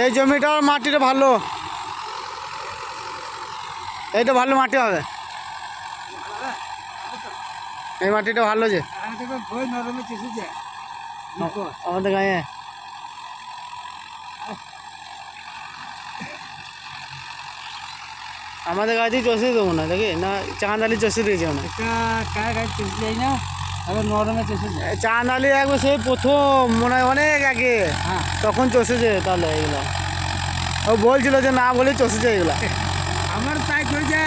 এই জমিটার মাটিটা ভালো। এইটা ভালো মাটি হবে। এই মাটিটা ভালো যে। আমাদের গায়ে। আমাদের গাড়ি চষে দেবো না, দেখি? না চাঁদ আলি চষে দিয়েছে না কার গায়ে চেষে যায় না? চাঁদ আলি একবার সেই প্রথম মনে হয় অনেক আগে। হ্যাঁ। তখন চষেছে তাহলে এগুলো। ও বলছিল যে না বলে চষেছে এগুলো। আমার তাই চলছে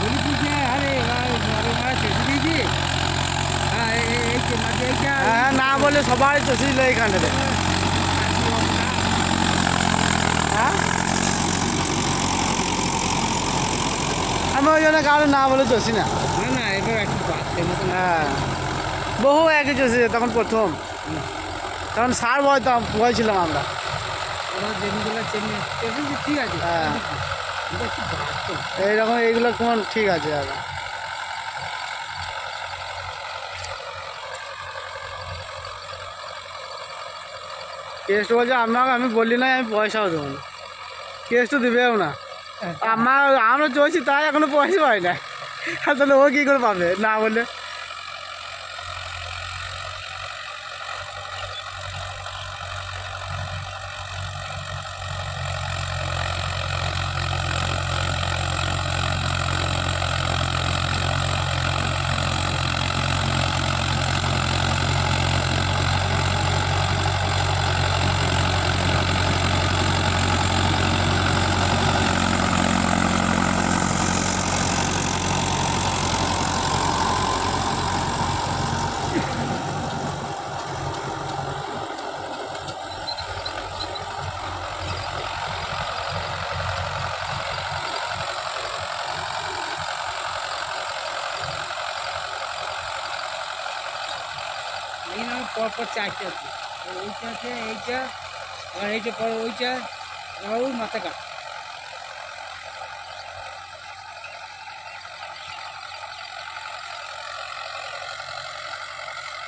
বলি কি যে আরে হ্যাঁ হ্যাঁ না বলে সবাই চষেছিল এইখানটাতে হ্যাঁ আমি ওই জন্য কারও না বলে চষি না। না এবার হ্যাঁ। বহু একই চষেছে তখন প্রথম। তখন সার বয়তাম বয়ছিলাম আমরা। ওরা জমিগুলো চেনে চেষেছি ঠিক আছে। হ্যাঁ। এইরকম এইগুলো কেমন ঠিক আছে আর। কেসটা বলছে আমাকে আমি বললি না আমি পয়সাও দেবো না। কেসটা দিবেও না। আমার আমরা চলছি তাই এখনও পয়সা পাই না। তাহলে ও কী করে পাবে? না বলে এই না পর পর চারটে আছে। ওইটা আছে, এইটা, আর এইটা পর ওইটা আর ওই মাথা কাট